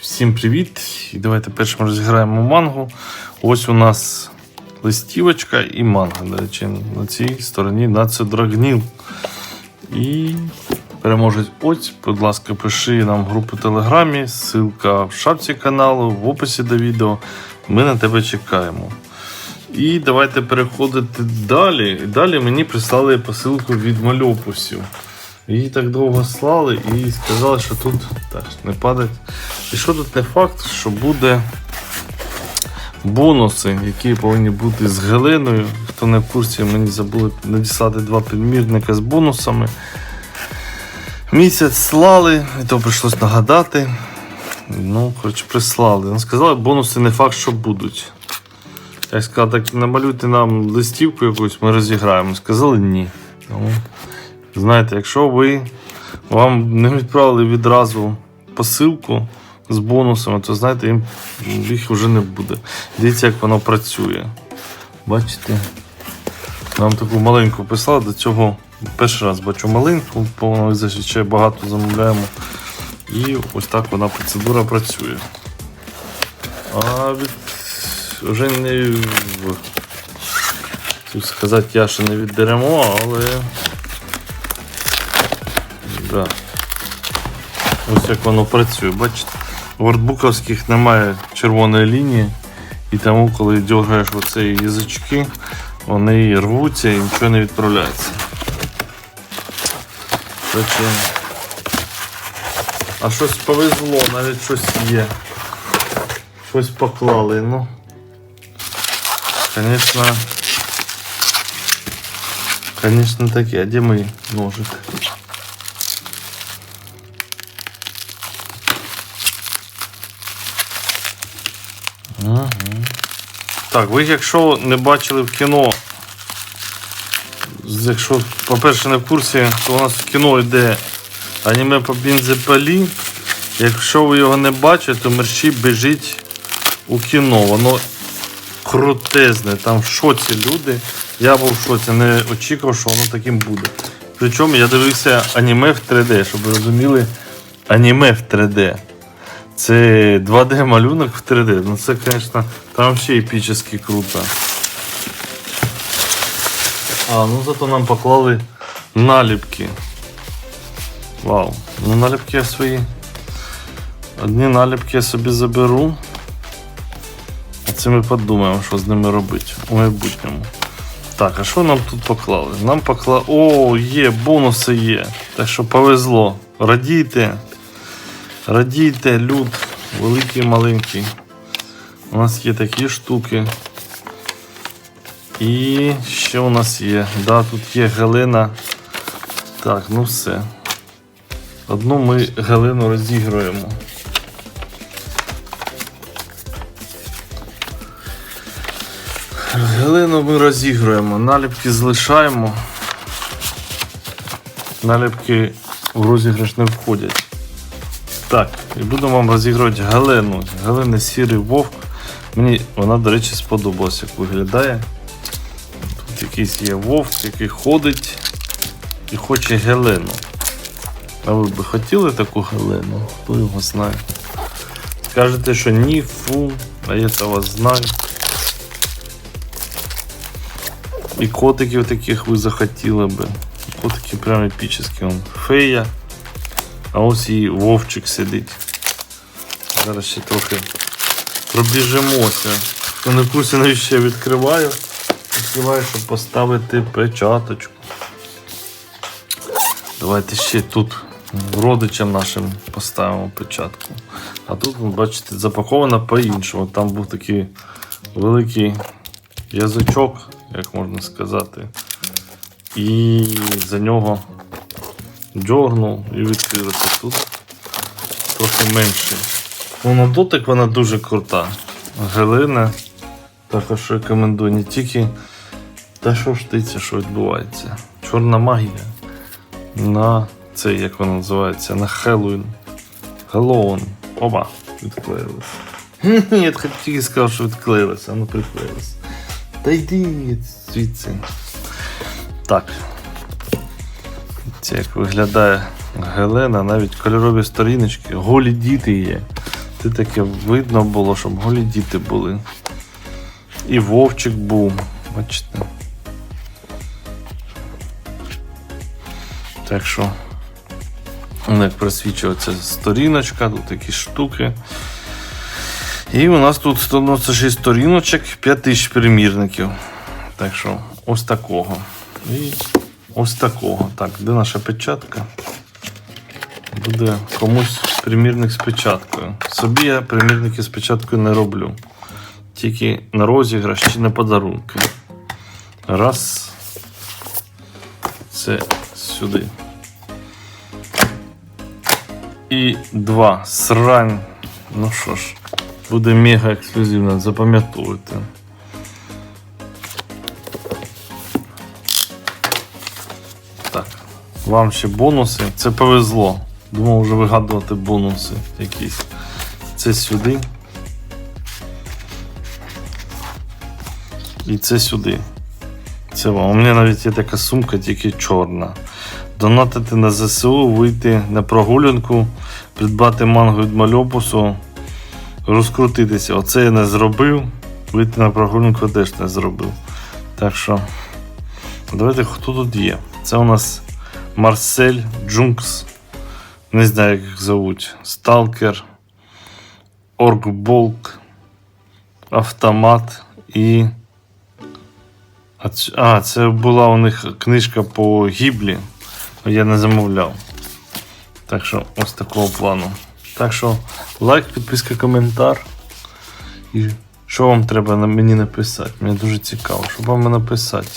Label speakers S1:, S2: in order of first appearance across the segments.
S1: Всім привіт! І давайте першим розіграємо мангу. Ось у нас листівочка і манга. До речі, на цій стороні Нацедрагніл. І переможець ось, будь ласка, пиши нам групу Телеграмі, ссылка в шапці каналу, в описі до відео. Ми на тебе чекаємо. І давайте переходити далі. Далі мені прислали посилку від мальопусів. Її так довго слали і сказали, що тут так, не падать. І що тут не факт, що буде бонуси, які повинні бути з Гелиною. Хто не в курсі, мені забули надіслати два підмірника з бонусами. Місяць слали, і то прийшлось нагадати. Ну, коротше, прислали. Ну, сказали, бонуси не факт, що будуть. Я сказав, так намалюйте нам листівку якусь, ми розіграємо. Сказали ні. Ну, знаєте, якщо ви вам не відправили відразу посилку з бонусами, то знаєте, їм їх вже не буде. Дивіться, як воно працює. Бачите? Нам таку маленьку писали, до цього перший раз бачу маленьку, повно ще багато замовляємо. І ось так вона процедура працює. А від вже не в- сказати, я ще не віддеремо, але. Да. Ось як воно працює, бачите? В артбуковських немає червоної лінії, і тому, коли дергаєш оці язички, вони рвуться і нічого не відправляється. Короче, а щось повезло, навіть щось є. Щось поклали, ну. Конечно. Конечно таке, а де мій ножик? Так, ви якщо не бачили в кіно, якщо, по-перше, не в курсі, то у нас в кіно йде аніме по бензопилі. Якщо ви його не бачите, то мерщі біжіть у кіно. Воно крутезне, там в шоці люди. Я був в шоці, не очікував, що воно таким буде. Причому я дивився аніме в 3D, щоб ви розуміли, аніме в 3D. Це 2D малюнок в 3D. Ну це, звісно, там ще епічно круто. А, ну зато нам поклали наліпки. Вау. Ну наліпки я свої. Одні наліпки я собі заберу. А це ми подумаємо, що з ними робити у майбутньому. Так, а що нам тут поклали? Нам поклали. О, є, бонуси є. Так що повезло. Радійте. Радійте, люд, великий маленький. У нас є такі штуки. І що у нас є? Да, тут є Галина. Так, ну все. Одну ми Галину розігруємо. Галину ми розігруємо. Наліпки залишаємо. Наліпки в розіграш не входять. Так, і буду вам розігрувати Галину. Галина Сірий Вовк. Мені вона, до речі, сподобалась, як виглядає. Тут якийсь є вовк, який ходить і хоче Гелену. А ви б хотіли таку Гелену? Хто його знає? Скажете, що ні, фу, а я то вас знаю. І котиків таких ви захотіли би. Котики прям епічні. Фея. А ось і вовчик сидить. Зараз ще трохи пробіжимося. Хто не курсі, відкриваю. Відкриваю, щоб поставити печаточку. Давайте ще тут родичам нашим поставимо печатку. А тут, бачите, запаковано по-іншому. Там був такий великий язичок, як можна сказати. І за нього дьорнув і відкрилося тут трохи менше. Ну, на дотик вона дуже крута. Гелина також рекомендую не тільки та що це, що відбувається. Чорна магія на це, як воно називається, на Хеллоуін. Хеллоуін. Оба, відклеїлося. Я тільки сказав, що відклеїлося, а ну приклеїлося. Та йди звідси. Так. Це як виглядає Гелена, навіть кольорові сторіночки, голі діти є. Ти таке видно було, щоб голі діти були. І вовчик був. Бачите. Так що, як просвічується сторіночка, тут такі штуки. І у нас тут 196 сторіночок, 5000 примірників. Так що, ось такого. Ось такого. Так, де наша печатка? Буде комусь примірник з печаткою. Собі я примірники з печаткою не роблю. Тільки на розіграш чи на подарунки. Раз. Це сюди. І два. Срань. Ну що ж, буде мега ексклюзивно, запам'ятовуйте. Вам ще бонуси. Це повезло. Думав вже вигадувати бонуси якісь. Це сюди. І це сюди. Це вам. У мене навіть є така сумка, тільки чорна. Донатити на ЗСУ, вийти на прогулянку, придбати манго від мальопусу, розкрутитися. Оце я не зробив. Вийти на прогулянку теж не зробив. Так що, давайте хто тут є. Це у нас Марсель Джункс. Не знаю, як їх зовуть. Сталкер, Оркболк, Автомат і. А, це була у них книжка по гіблі. Я не замовляв. Так що ось такого плану. Так що лайк, підписка, коментар. І що вам треба мені написати? Мені дуже цікаво, що вам написати.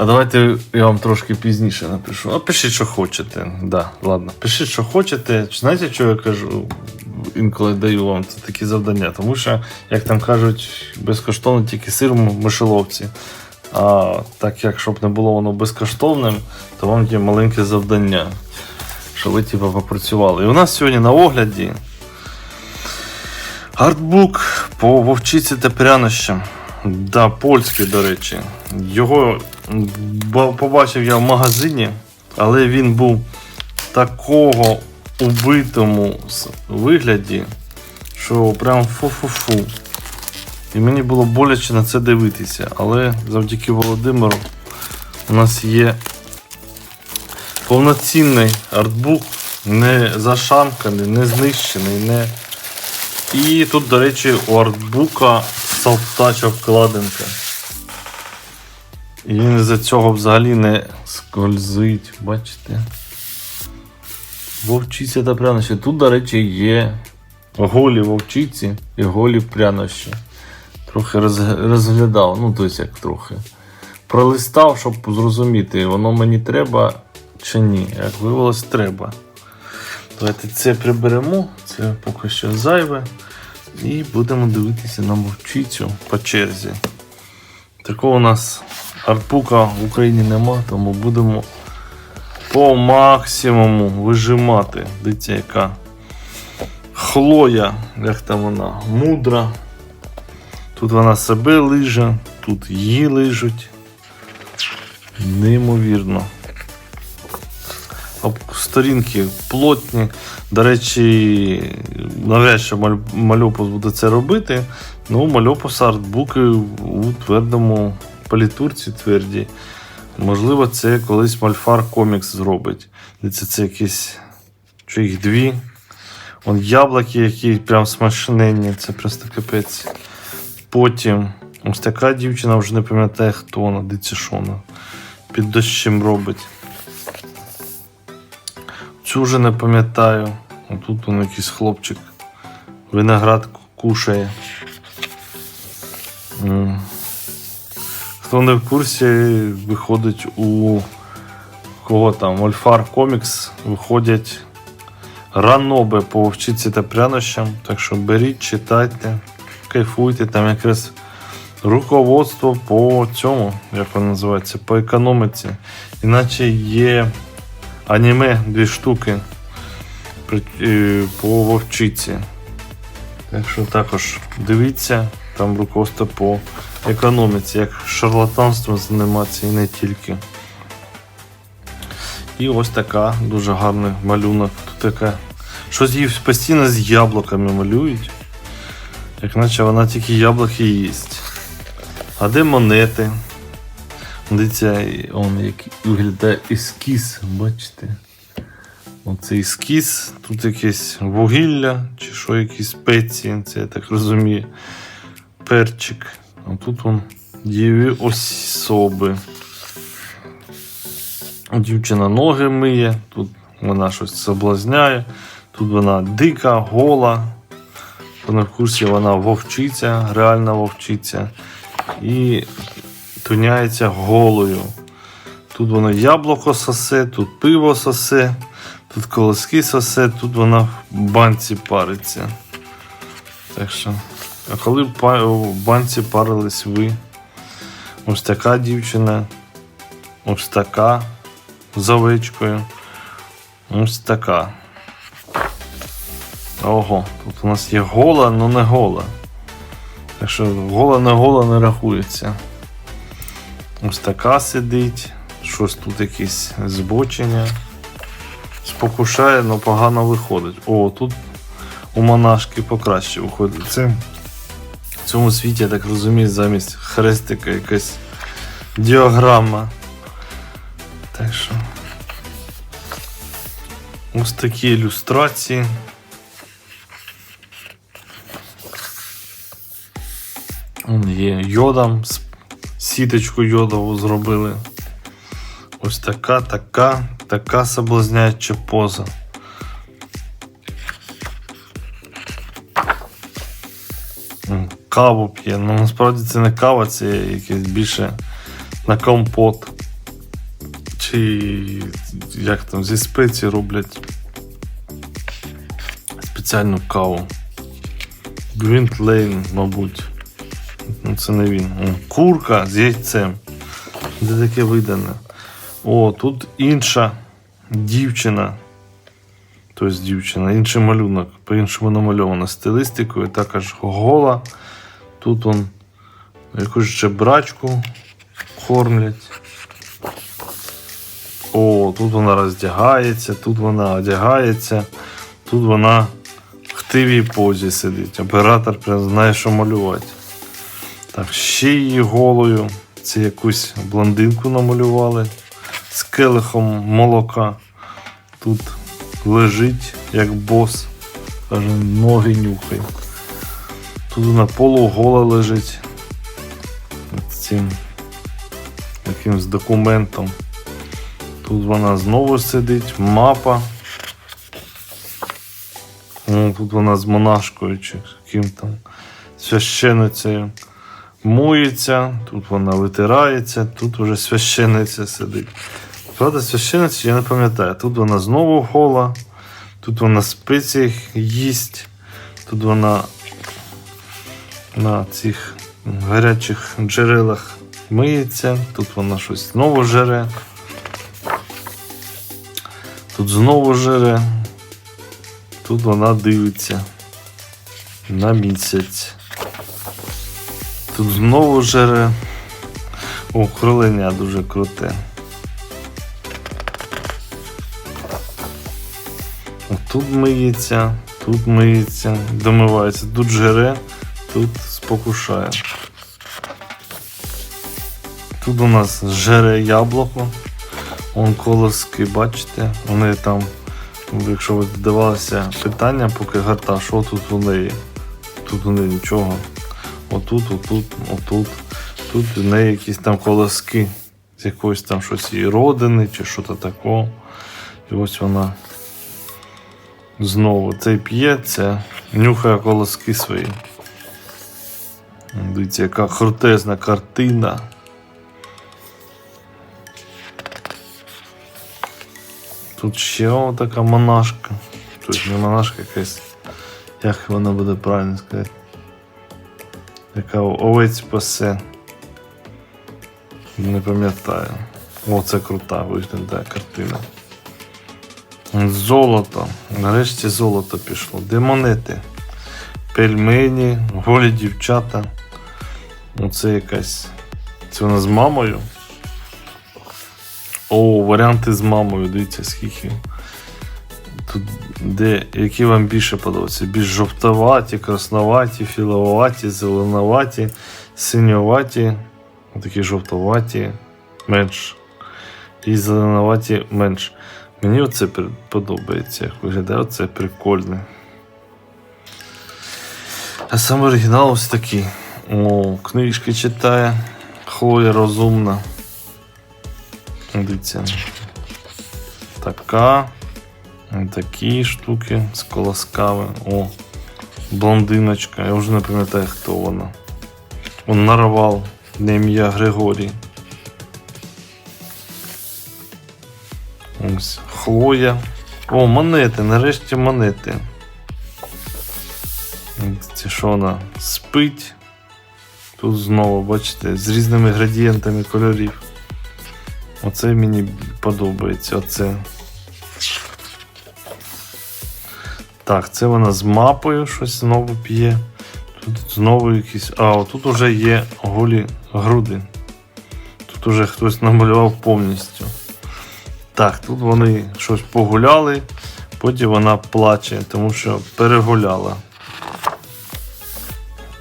S1: А давайте я вам трошки пізніше напишу. А пишіть, що хочете. Да, ладно. Пишіть, що хочете. Знаєте, що я кажу? Інколи даю вам це такі завдання. Тому що, як там кажуть, безкоштовно тільки сир в мишеловці. А так як щоб не було воно безкоштовним, то вам є маленьке завдання, що ви типу, попрацювали. І у нас сьогодні на огляді артбук по вовчиці та прянощам. Да, польський, до речі. Його побачив я в магазині, але він був такого убитому вигляді, що прям фу-фу-фу. І мені було боляче на це дивитися. Але завдяки Володимиру у нас є повноцінний артбук, не зашамканий, не знищений, не. І тут, до речі, у артбука салтач обкладинка. І він за цього взагалі не скользить, бачите? Вовчиця та прянощі. Тут, до речі, є голі вовчиці і голі прянощі. Трохи розглядав, ну тобто як трохи. Пролистав, щоб зрозуміти, воно мені треба чи ні. Як виявилось, треба. Давайте це приберемо, це поки що зайве. І будемо дивитися на вовчицю по черзі. Такого у нас арпука в Україні нема, тому будемо по максимуму вижимати. Дивіться, яка хлоя, як там вона, мудра. Тут вона себе лиже, тут її лижуть. Неймовірно. Сторінки плотні. До речі, навряд чи Маль- Мальопус буде це робити. Ну, Мальопус артбуки у твердому політурці тверді. Можливо, це колись Мальфар комікс зробить. Дивіться, це якісь. Чи їх дві. Вон яблуки, які прям смачненні, це просто капець. Потім ось така дівчина вже не пам'ятає, хто вона, дивіться, що вона під дощем робить. Цю вже не пам'ятаю. Тут он якийсь хлопчик. Виноград кушає. Хто не в курсі, виходить у кого там? Ольфар Комікс виходять ранобе по вовчиці та прянощам. Так що беріть, читайте, кайфуйте, там якраз руководство по цьому, як воно називається, по економіці. Іначе є аніме дві штуки е, по вовчиці. Так що також дивіться, там руководство по економіці, як шарлатанством займатися і не тільки. І ось така дуже гарний малюнок. Тут така Щось її постійно з яблуками малюють. Як наче вона тільки яблуки їсть. А де монети? Дивіться, он як виглядає ескіз, бачите? Оцей ескіз, тут якесь вугілля, чи що, якісь спеції, це я так розумію. Перчик. А тут он дієві особи. Дівчина ноги миє, тут вона щось соблазняє, тут вона дика, гола. Не в курсі вона вовчиця, реальна вовчиця. І туняється голою. Тут вона яблуко сосе, тут пиво сосе, тут колоски сосе, тут вона в банці париться. Так що, а коли в банці парились ви? Ось така дівчина, ось така з овечкою, ось така. Ого, тут у нас є гола, але не гола. Так що гола не гола не рахується. Ось така сидить, щось тут якісь збочення. Спокушає, але погано виходить. О, тут у монашки покраще виходить. Це в цьому світі, я так розумію, замість хрестика якась діаграма. Так що. Ось такі ілюстрації. Є йодом, сіточку йодову зробили. Ось така, така, така соблазняюча поза. Каву п'є. Ну насправді це не кава, це якесь більше на компот. Чи як там зі спеції роблять спеціальну каву. Лейн, мабуть. Ну, це не він. Курка з яйцем. Де таке видане? О, тут інша дівчина. Тобто дівчина, інший малюнок, по-іншому намальована стилістикою, також гола. Тут он якусь жебрачку кормлять. О, тут вона роздягається, тут вона одягається, тут вона в хтивій позі сидить. Оператор прям знає, що малювати. Так, ще її голою. Це якусь блондинку намалювали з келихом молока. Тут лежить як бос. Каже, ноги нюхай. Тут вона полугола лежить. З цим якимсь документом. Тут вона знову сидить, мапа. Тут вона з монашкою чи ким там священицею мується, тут вона витирається, тут вже священиця сидить. Правда, священиця я не пам'ятаю. Тут вона знову гола, тут вона спиці їсть, тут вона на цих гарячих джерелах миється, тут вона щось знову жере. Тут знову жере. Тут вона дивиться на місяць. Тут знову жере. О, кроленя дуже круте. Тут миється, тут миється, домивається, тут жере, тут спокушає. Тут у нас жере яблуко. Он колоски, бачите, вони там, якщо ви дивалися питання, поки гарта, що тут у неї? Тут у неї нічого. Отут, отут, отут. Тут у неї якісь там колоски з якоїсь там щось її родини чи що то такого. І ось вона знову цей п'ється, нюхає колоски свої. Дивіться, яка крутезна картина. Тут ще така монашка. Тут не монашка якась. Як вона буде правильно сказати? Яка овець пасе. Не пам'ятаю. О, це крута виглядає картина. Золото. Нарешті золото пішло. Де монети? Пельмені, голі дівчата. Оце якась. Це вона з мамою. О, варіанти з мамою, дивіться, скільки. Де, які вам більше подобаються. Більш жовтоваті, красноваті, філоваті, зеленоваті, синьоваті, такі жовтоваті менш. І зеленоваті менш. Мені оце подобається, як виглядає, оце прикольне. А сам оригінал ось такий. О, книжки читає. Хлоя розумна. Дивіться. Така. Такі штуки з колосками. О, блондиночка. Я вже не пам'ятаю, хто вона. Он нарвав на ім'я Григорій. Ось Хлоя. О, монети, нарешті монети. Це що вона спить. Тут знову, бачите, з різними градієнтами кольорів. Оце мені подобається. Оце. Так, це вона з мапою щось знову п'є. Тут знову якісь. А, тут уже є голі груди. Тут уже хтось намалював повністю. Так, тут вони щось погуляли, потім вона плаче, тому що перегуляла.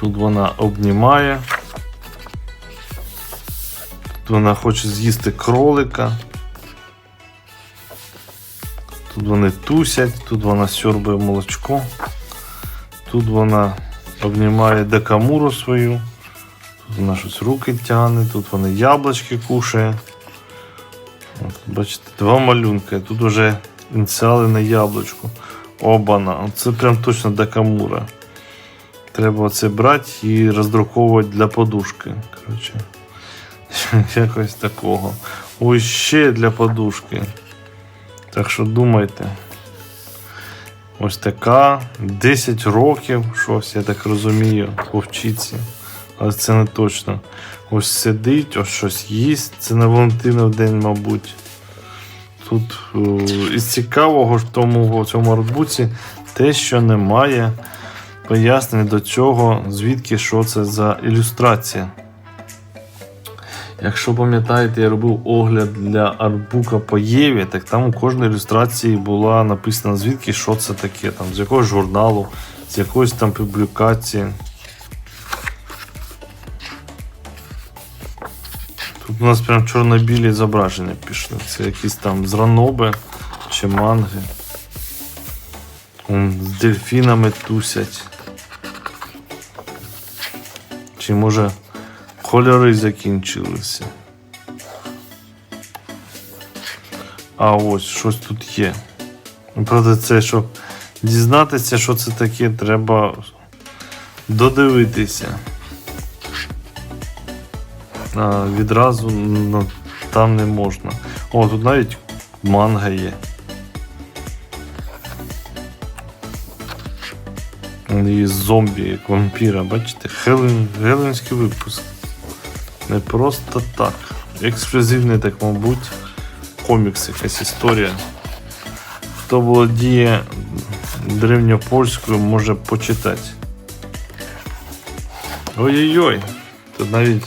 S1: Тут вона обнімає. Тут вона хоче з'їсти кролика. Тут вони тусять, тут вона сьорбає молочко. Тут вона обнімає декамуру свою. Тут вона щось руки тягне, тут вона яблучки кушає. От, бачите, два малюнки. Тут вже ініціали на яблучку. Обана. Це прям точно декамура. Треба оце брати і роздруковувати для подушки. Коротше, якось такого. Ось ще для подушки. Так що думайте. Ось така 10 років, щось, я так розумію, вовчиці. Але це не точно. Ось сидить, ось щось їсть. Це на Валентинов день, мабуть. Тут е, із цікавого ж в тому в цьому артбуці те, що немає пояснень до цього, звідки що це за ілюстрація. Якщо пам'ятаєте, я робив огляд для артбука по Єві, так там у кожній ілюстрації була написана звідки що це таке, там, з якогось журналу, з якоїсь там публікації. Тут у нас прям чорно-білі зображення пішли. Це якісь там зраноби чи манги. З дельфінами тусять. Чи може кольори закінчилися. А ось щось тут є. Правда, це щоб дізнатися, що це таке, треба додивитися. А, відразу ну, там не можна. О, тут навіть манга є. І зомбі, як вампіра, бачите? Хелен, Геленський випуск. Не просто так. Ексклюзивний, так мабуть, комікс, якась історія. Хто володіє древньопольською, може почитати. Ой-ой-ой. Тут навіть.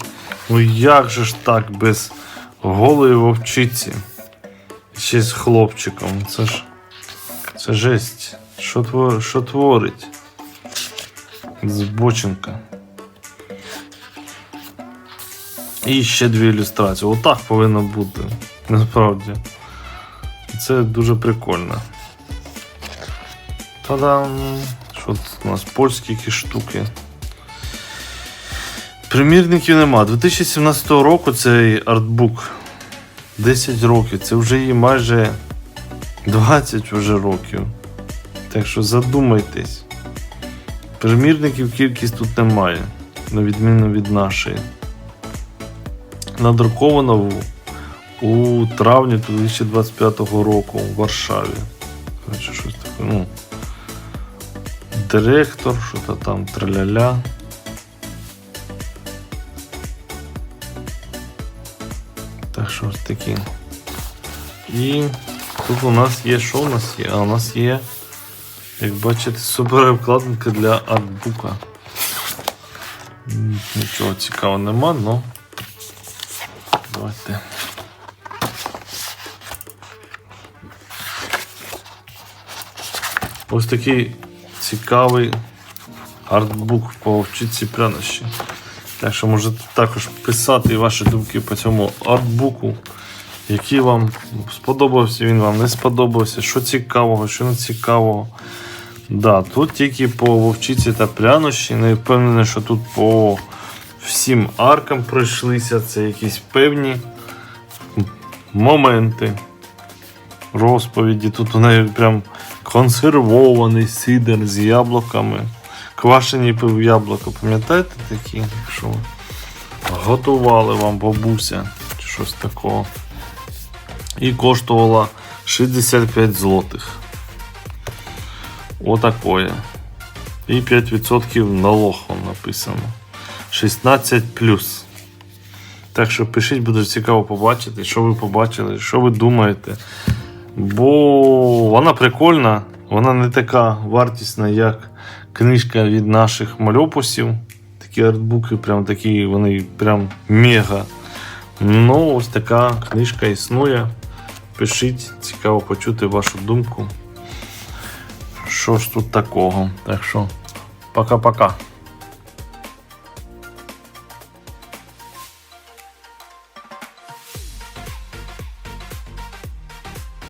S1: Ну як же ж так без голої вовчиці? Ще з хлопчиком. Це ж. Це жесть. Що, твор... творить? Збоченка. І ще дві ілюстрації. Отак повинно бути. Насправді. Це дуже прикольно. Та-дам! Що тут у нас польські якісь штуки. Примірників нема. 2017 року цей артбук. 10 років. Це вже їй майже 20 вже років. Так що задумайтесь. Примірників кількість тут немає, на відміну від нашої. Надруковано у травні 2025 року в Варшаві. Коротше, щось таке, ну. Директор, що то там, траля-ля. Так що ось такі. І тут у нас є, що у нас є? А у нас є, як бачите, супер обкладинка для артбука. Нічого цікавого нема, але давайте. Ось такий цікавий артбук по вчитці прянощі. Так що можете також писати ваші думки по цьому артбуку, який вам сподобався, він вам не сподобався, що цікавого, що не цікавого. Да, тут тільки по вовчиці та прянощі. Не впевнений, що тут по всім аркам пройшлися. Це якісь певні моменти розповіді. Тут у неї прям консервований сидр з яблуками. Квашені пив яблука, пам'ятаєте такі? Що готували вам бабуся чи щось такого. І коштувала 65 злотих. Отакое. І 5% налог написано. 16 Так що пишіть, буде цікаво побачити, що ви побачили, що ви думаєте. Бо вона прикольна, вона не така вартісна, як книжка від наших мальопусів. Такі артбуки, прям такі, вони прям мега. Ну, ось така книжка існує. Пишіть, цікаво почути вашу думку. Що ж тут такого? Так що, пока-пока.